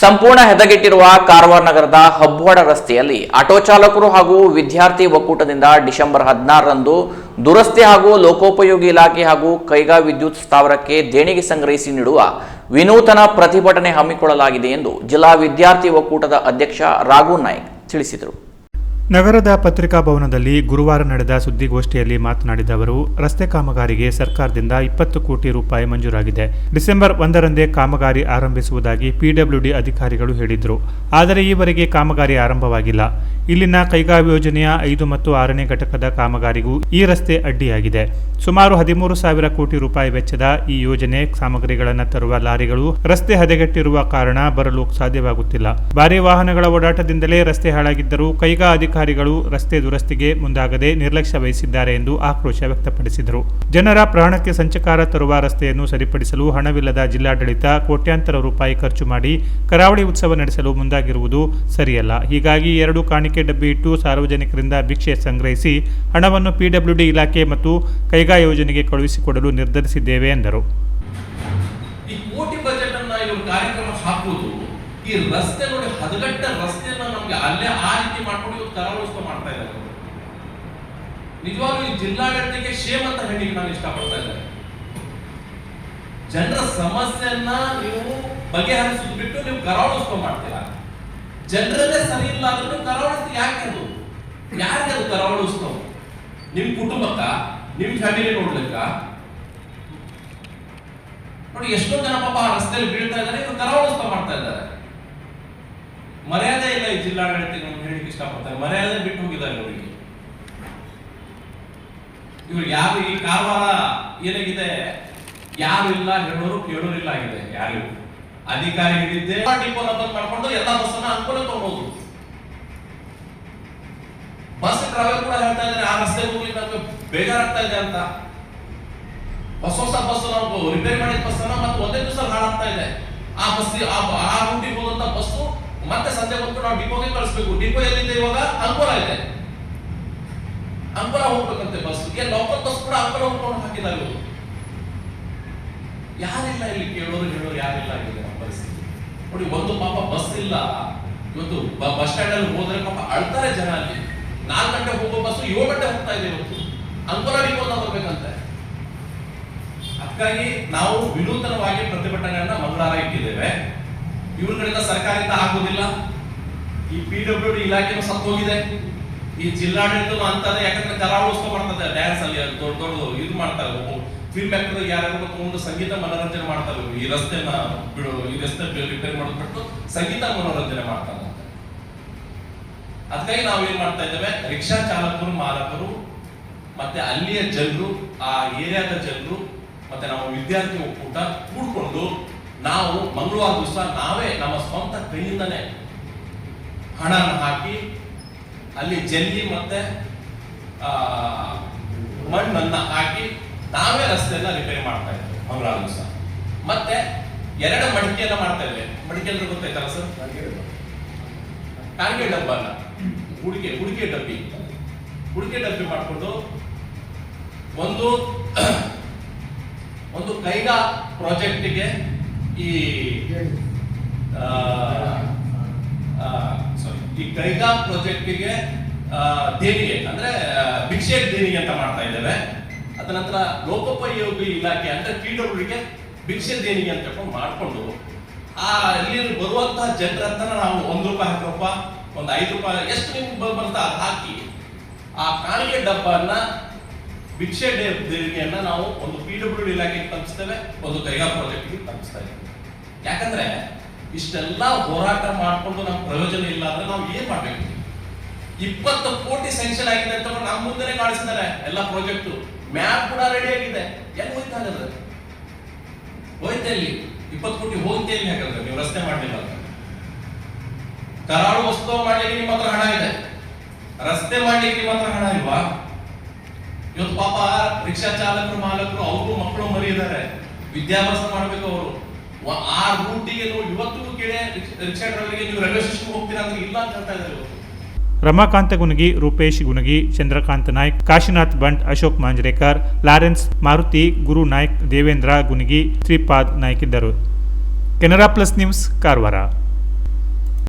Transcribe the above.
ಸಂಪೂರ್ಣ ಹೆದಗೆಟ್ಟಿರುವ ಕಾರವಾರ ನಗರದ ಹಬ್ವಾಡ ರಸ್ತೆಯಲ್ಲಿ ಆಟೋ ಚಾಲಕರು ಹಾಗೂ ವಿದ್ಯಾರ್ಥಿ ಒಕ್ಕೂಟದಿಂದ ಡಿಸೆಂಬರ್ ಹದಿನಾರರಂದು ದುರಸ್ತಿ ಹಾಗೂ ಲೋಕೋಪಯೋಗಿ ಇಲಾಖೆ ಹಾಗೂ ಕೈಗಾ ವಿದ್ಯುತ್ ಸ್ಥಾವರಕ್ಕೆ ದೇಣಿಗೆ ಸಂಗ್ರಹಿಸಿ ನೀಡುವ ವಿನೂತನ ಪ್ರತಿಭಟನೆ ಹಮ್ಮಿಕೊಳ್ಳಲಾಗಿದೆ ಎಂದು ಜಿಲ್ಲಾ ವಿದ್ಯಾರ್ಥಿ ಒಕ್ಕೂಟದ ಅಧ್ಯಕ್ಷ ರಾಘು ನಾಯ್ಕ್ ತಿಳಿಸಿದರು. ನಗರದ ಪತ್ರಿಕಾ ಭವನದಲ್ಲಿ ಗುರುವಾರ ನಡೆದ ಸುದ್ದಿಗೋಷ್ಠಿಯಲ್ಲಿ ಮಾತನಾಡಿದ ಅವರು, ರಸ್ತೆ ಕಾಮಗಾರಿಗೆ ಸರ್ಕಾರದಿಂದ ಇಪ್ಪತ್ತು ಕೋಟಿ ರೂಪಾಯಿ ಮಂಜೂರಾಗಿದೆ. ಡಿಸೆಂಬರ್ ಒಂದರಂದೇ ಕಾಮಗಾರಿ ಆರಂಭಿಸುವುದಾಗಿ ಪಿಡಬ್ಲ್ಯೂಡಿ ಅಧಿಕಾರಿಗಳು ಹೇಳಿದ್ರು. ಆದರೆ ಈವರೆಗೆ ಕಾಮಗಾರಿ ಆರಂಭವಾಗಿಲ್ಲ. ಇಲ್ಲಿನ ಕೈಗಾ ಯೋಜನೆಯ ಐದು ಮತ್ತು ಆರನೇ ಘಟಕದ ಕಾಮಗಾರಿಗೂ ಈ ರಸ್ತೆ ಅಡ್ಡಿಯಾಗಿದೆ. ಸುಮಾರು ಹದಿಮೂರು ಸಾವಿರ ಕೋಟಿ ರೂಪಾಯಿ ವೆಚ್ಚದ ಈ ಯೋಜನೆ ಸಾಮಗ್ರಿಗಳನ್ನು ತರುವ ಲಾರಿಗಳು ರಸ್ತೆ ಹದಗೆಟ್ಟಿರುವ ಕಾರಣ ಬರಲು ಸಾಧ್ಯವಾಗುತ್ತಿಲ್ಲ. ಭಾರಿ ವಾಹನಗಳ ಓಡಾಟದಿಂದಲೇ ರಸ್ತೆ ಹಾಳಾಗಿದ್ದರೂ ಕೈಗಾ ಅಧಿಕಾರಿಗಳು ರಸ್ತೆ ದುರಸ್ತಿಗೆ ಮುಂದಾಗದೆ ನಿರ್ಲಕ್ಷ್ಯ ವಹಿಸಿದ್ದಾರೆ ಎಂದು ಆಕ್ರೋಶ ವ್ಯಕ್ತಪಡಿಸಿದರು. ಜನರ ಪ್ರಾಣಕ್ಕೆ ಸಂಚಕಾರ ತರುವ ರಸ್ತೆಯನ್ನು ಸರಿಪಡಿಸಲು ಹಣವಿಲ್ಲದ ಜಿಲ್ಲಾಡಳಿತ ಕೋಟ್ಯಾಂತರ ರೂಪಾಯಿ ಖರ್ಚು ಮಾಡಿ ಕರಾವಳಿ ಉತ್ಸವ ನಡೆಸಲು ಮುಂದಾಗಿರುವುದು ಸರಿಯಲ್ಲ. ಹೀಗಾಗಿ ಎರಡು ಕಾಣಿಕೆ ಡಬ್ಬಿ ಇಟ್ಟು ಸಾರ್ವಜನಿಕರಿಂದ ಭಿಕ್ಷೆ ಸಂಗ್ರಹಿಸಿ ಹಣವನ್ನು ಪಿಡಬ್ಲ್ಯೂಡಿ ಇಲಾಖೆ ಮತ್ತು ಕೈಗಾ ಯೋಜನೆಗೆ ಕಳುಹಿಸಿಕೊಡಲು ನಿರ್ಧರಿಸಿದ್ದೇವೆ ಎಂದರು ಈ ಕೋಟಿ ಬಜೆಟ್ ಅನ್ನ ಇವರು ಕಾರ್ಯಕ್ರಮ ಹಾಕುವುದು ಈ ರಸ್ತೆ ನೋಡಿ ಹದಗಟ್ಟ ರಸ್ತೆಯನ್ನ ನಮ್ಗೆ ಅಲ್ಲೇ ಆ ರೀತಿ ಮಾಡ್ಕೊಂಡು ಕರಾವಳಿಸ್ತಾ ಮಾಡ್ತಾ ಇದ್ದಾರೆ. ನಿಜವಾಗ್ಲೂ ಈ ಜಿಲ್ಲಾಡಳಿತಕ್ಕೆ ಶೇಮ್ ಅಂತ ಹೇಳಿಕ್ಕೆ ನಾನು ಇಷ್ಟಪಡ್ತಾ ಇದ್ದೇನೆ ಜನರ ಸಮಸ್ಯೆಯನ್ನ ನೀವು ಬಗೆಹರಿಸೋದು ಬಿಟ್ಟು ನೀವು ಕರಾವಳಿಸ್ತಾ ಮಾಡ್ತೀರಾ? ಜನರಲ್ಲೇ ಸರಿ ಇಲ್ಲ ಅಂದ್ರೆ ಯಾಕೆ ಅದು? ಯಾರಿಗೆ ಅದು ಕರಾವಳಿಸ್ತಾವ ನಿಮ್ ಕುಟುಂಬಕ್ಕ? ನಿಮ್ ಫ್ಯಾಮಿಲಿ ನೋಡ್ಲಿಕ್ಕ? ನೋಡಿ, ಎಷ್ಟೋ ಜನ ಪಾಪ ಆ ರಸ್ತೆಯಲ್ಲಿ ಬೀಳ್ತಾ ಇದ್ದಾರೆ, ಇವರು ಮಾಡ್ತಾ ಇದ್ದಾರೆ. ಮರ್ಯಾದೆ ಇಲ್ಲ ಈ ಜಿಲ್ಲಾಡಳಿತ ನಾನು ಹೇಳಿಕ್ಕೆ ಇಷ್ಟಪಡ್ತಾರೆ. ಮರ್ಯಾದೆ ಬಿಟ್ಟು ಹೋಗಿದ್ದಾರೆ ಅವರಿಗೆ ಇವ್ರು ಯಾರು ಈ ಕಾರವಾರ ಏನಾಗಿದೆ? ಯಾರು ಇಲ್ಲ, ಹೇಳೋರು ಕೇಳೋರು ಇಲ್ಲ ಆಗಿದೆ ಯಾರು ಅಧಿಕಾರಿ ಹಿಡಿದ್ದೆ ಮಾಡ್ಕೊಂಡು ಎಲ್ಲಾ ಬಸ್ಸನ್ನ ಅನುಕೂಲ ತಗೊಂಡು ಬಸ್ ಟ್ರಾವೆಲ್ ಕೂಡ ಹೇಳ್ತಾ ಇದ್ದಾರೆ, ಆ ರಸ್ತೆ ಹೋಗ್ಲಿ ನಮ್ಗೆ ಬೇಜಾರಾಗ್ತಾ ಇದೆ ಅಂತ. ಹೊಸ ಹೊಸ ಬಸ್ ರಿಪೇರಿ ಮಾಡಿದ ಬಸ್ ಮತ್ತೆ ಒಂದೇ ದಿವಸ ಹಾಳಾಗ್ತಾ ಇದೆ. ಆ ಬಸ್ ಆ ರೂಟಿಗೆ ಹೋದಂತ ಬಸ್ಸು ಮತ್ತೆ ಸಂಜೆ ಹೊತ್ತು ನಾವು ಡಿಪೋಗೆ ಕಳಿಸ್ಬೇಕು. ಡಿಪೋ ಎಲ್ಲಿದೆ ಇವಾಗ? ಅಂಕೋಲ ಇದೆ. ಅಂಕೋಲ ಹೋಗ್ಬೇಕಂತೆ ಬಸ್ ಲೋಕಲ್ ಬಸ್ ಕೂಡ ಅಂಕೋಲ ಹೋಗ್ಕೊಂಡು ಹಾಕಿದಾಗ ಯಾರಿಲ್ಲ ಇಲ್ಲಿ? ಕೇಳೋರು, ಹೇಳೋರು ಯಾರಿಲ್ಲ ಆಗಿದೆ ನಮ್ಮ ಪರಿಸ್ಥಿತಿ. ನೋಡಿ, ಒಂದು ಪಾಪ ಬಸ್ ಇಲ್ಲ. ಇವತ್ತು ಬಸ್ ಸ್ಟ್ಯಾಂಡ್ ಅಲ್ಲಿ ಹೋದ್ರೆ ಪಾಪ ಅಳ್ತಾರೆ ಜನ ಅಲ್ಲಿ. ನಾಲ್ಕು ಗಂಟೆ ಹೋಗೋ ಬಸ್ ಏಳು ಗಂಟೆ ಹೋಗ್ತಾ ಇದೆ ಇವತ್ತು. ಅಂಕೋಲ ಡಿಪೋನ ಬರ್ಬೇಕಂತೆ. ಅದಕ್ಕಾಗಿ ನಾವು ವಿನೂತನವಾಗಿ ಪ್ರತಿಭಟನೆಯನ್ನ ಮಂಗಳವಾರ ಇಟ್ಟಿದ್ದೇವೆ. ಇವ್ರ ಸರ್ಕಾರದಿಂದ ಆಗೋದಿಲ್ಲ ಈ ಪಿ ಡಬ್ಲ್ಯೂ ಡಿ ಇಲಾಖೆನೂ ಸತ್ತು ಈ ಜಿಲ್ಲಾಡಳಿತನು ಅಂತಾರೆ ಯಾಕಂದ್ರೆ ಕರಾವಳಿಸ್ಕೊ ಮಾಡ್ತದೆ ಡ್ಯಾನ್ಸ್ ಅಲ್ಲಿ ದೊಡ್ಡ ದೊಡ್ಡ ಇದು ಮಾಡ್ತಾರೆ. ಫಿಲ್ಮ್ ಆಕ್ಟರ್ ಯಾರ್ಯಾರು ತಗೊಂಡು ಸಂಗೀತ ಮನೋರಂಜನೆ ಮಾಡ್ತಾರೆ. ಈ ರಸ್ತೆನ ಬಿಡು, ಈ ರಸ್ತೆ ರಿಪೇರ್ ಮಾಡ್ಬಿಟ್ಟು ಬಿಟ್ಟು ಸಂಗೀತ ಮನೋರಂಜನೆ ಮಾಡ್ತಾರೆ ಅದಕ್ಕಾಗಿ ನಾವು ಏನ್ ಮಾಡ್ತಾ ಇದ್ದೇವೆ? ರಿಕ್ಷಾ ಚಾಲಕರು, ಮಾಲಕರು, ಮತ್ತೆ ಅಲ್ಲಿಯ ಜನರು, ಆ ಏರಿಯಾದ ಜನರು, ಮತ್ತೆ ನಮ್ಮ ವಿದ್ಯಾರ್ಥಿ ಒಕ್ಕೂಟ ಕೂಡ್ಕೊಂಡು ನಾವು ಮಂಗಳವಾರ ದಿವಸ ನಾವೇ ನಮ್ಮ ಸ್ವಂತ ಕೈಯಿಂದನೇ ಹಣನ ಹಾಕಿ ಅಲ್ಲಿ ಜಲ್ಲಿ ಮತ್ತೆ ಮಣ್ಣನ್ನ ಹಾಕಿ ನಾವೇ ರಸ್ತೆಯನ್ನ ರಿಪೇರಿ ಮಾಡ್ತಾ ಇದ್ದೇವೆ ಮಂಗಳವಾರ ದಿವಸ. ಮತ್ತೆ ಎರಡು ಮಡಿಕೆಯನ್ನ ಮಾಡ್ತಾ ಇದ್ದೇವೆ ಮಡಿಕೆ ಅಂದ್ರೆ ಗೊತ್ತಾಯ್ತಲ್ಲ ಸರ್? ಟಾರ್ಗೆಟ್ ಡಬ್ಬ ಅಲ್ಲ. ಹುಡುಗೆ ಹುಡುಗೆ ಡಬ್ಬಿ. ಹುಡುಗಿ ಡಬ್ಬಿ ಮಾಡಿಕೊಂಡು ಒಂದು ಒಂದು ಕೈಗಾ ಪ್ರಾಜೆಕ್ಟಿಗೆ ಈ sorry, ಈ ಕೈಗಾ ಪ್ರಾಜೆಕ್ಟಿಗೆ ದೇಣಿಗೆ ಅಂದ್ರೆ ಭಿಕ್ಷೆ ದೇಣಿಗೆ ಅಂತ ಮಾಡ್ತಾ ಇದ್ದೇವೆ. ಅದ ನಂತರ ಲೋಕೋಪಯೋಗಿ ಇಲಾಖೆ ಅಂದ್ರೆ ಪಿ ಭಿಕ್ಷೆ ದೇಣಿಗೆ ಅಂತ ಹೇಳ್ಕೊಂಡು ಮಾಡ್ಕೊಂಡು ಆ ಇಲ್ಲಿ ಬರುವಂತಹ ಜನರ ಹತ್ರ ನಾವು ಒಂದು ರೂಪಾಯಿ ಹಾಕಪ್ಪ ಒಂದು ಐದು ರೂಪಾಯಿ ಎಷ್ಟು ನಿಮ್ಗೆ ಬರ್ತಾ ಹಾಕಿ ಆ ಕಾಣಿಕೆ ಡಬ್ಬನ್ನ ಭಿಕ್ಷೆ ದೇಣಿಗೆಯನ್ನ ನಾವು ಒಂದು ಪಿ ಡಬ್ಲ್ಯೂ ಡಿ ಇಲಾಖೆಗೆ ತಲುಪಿಸ್ತೇವೆ ಒಂದು ಕೈಗಾ ಪ್ರಾಜೆಕ್ಟ್ಗೆ ತಲುಪಿಸ್ತಾ ಇದ್ದೇವೆ. ಯಾಕಂದ್ರೆ ಇಷ್ಟೆಲ್ಲ ಹೋರಾಟ ಮಾಡ್ಕೊಂಡು ನಮ್ ಪ್ರಯೋಜನ ಇಲ್ಲ ಅಂದ್ರೆ ನಾವು ಏನ್ ಮಾಡ್ಬೇಕು? ಇಪ್ಪತ್ತು ಕೋಟಿ ಸೆಂಕ್ಷನ್ ಆಗಿದೆ ಅಂತ ನಮ್ಮ ಮುಂದೆನೆ ಕಾಣಿಸಿದ್ದಾರೆ ಎಲ್ಲ ಪ್ರಾಜೆಕ್ಟ್ ಮ್ಯಾಪ್ ಕೂಡ ರೆಡಿ ಆಗಿದೆ. ಎಲ್ಲಿ ಹೋಯ್ತಾ ಹಾಗಾದ್ರೆ ಹೋಯ್ತಾ ಇಲ್ಲಿ ಇಪ್ಪತ್ತು ಕೋಟಿ ಹೋಗ್ತೇ ಇಲ್ಲಿ ಹಾಗಾದ್ರೆ? ನೀವು ರಸ್ತೆ ಮಾಡಲಿಲ್ಲ ಅಂತ ಕರಾಳು ವಸ್ತು ಮಾಡ್ಲಿಕ್ಕೆ ನಿಮ್ಮ ಹತ್ರ ಹಣ ಇದೆ. ರಸ್ತೆ ಮಾಡ್ಲಿಕ್ಕೆ ನಿಮ್ಮ ಹತ್ರ ಹಣ ಇಲ್ವಾ? ಇವತ್ತು ಪಾಪ ರಿಕ್ಷಾ ಚಾಲಕರು, ಮಾಲಕರು ಅವರು ಮಕ್ಕಳು ಮರಿ ಇದ್ದಾರೆ ವಿದ್ಯಾಭ್ಯಾಸ ಮಾಡ್ಬೇಕು ಅವರು. ರೂಟಿಗೆ ನೀವು ಇವತ್ತಿಗೂ ಕೇಳಿ ರಿಕ್ಷಾ ಡ್ರೈವರ್ಗೆ ನೀವು ರೈಲ್ವೆ ಸ್ಟೇಷನ್ ಹೋಗ್ತೀರಾ ಅಂದ್ರೆ ಇಲ್ಲ ಅಂತ ಹೇಳ್ತಾ ಇದ್ದಾರೆ ಇವತ್ತು ರಮಾಕಾಂತ ಗುನಗಿ ರೂಪೇಶ್ ಗುನಗಿ ಚಂದ್ರಕಾಂತ ನಾಯ್ಕ್, ಕಾಶಿನಾಥ್ ಬಂಟ್ ಅಶೋಕ್ ಮಾಂಜ್ರೇಕರ್, ಲಾರೆನ್ಸ್ ಮಾರುತಿ, ಗುರು ನಾಯ್ಕ್, ದೇವೇಂದ್ರ ಗುನಗಿ ಶ್ರೀಪಾದ್ ನಾಯ್ಕ್ ಇದ್ದರು. Canara plus news, Karwar.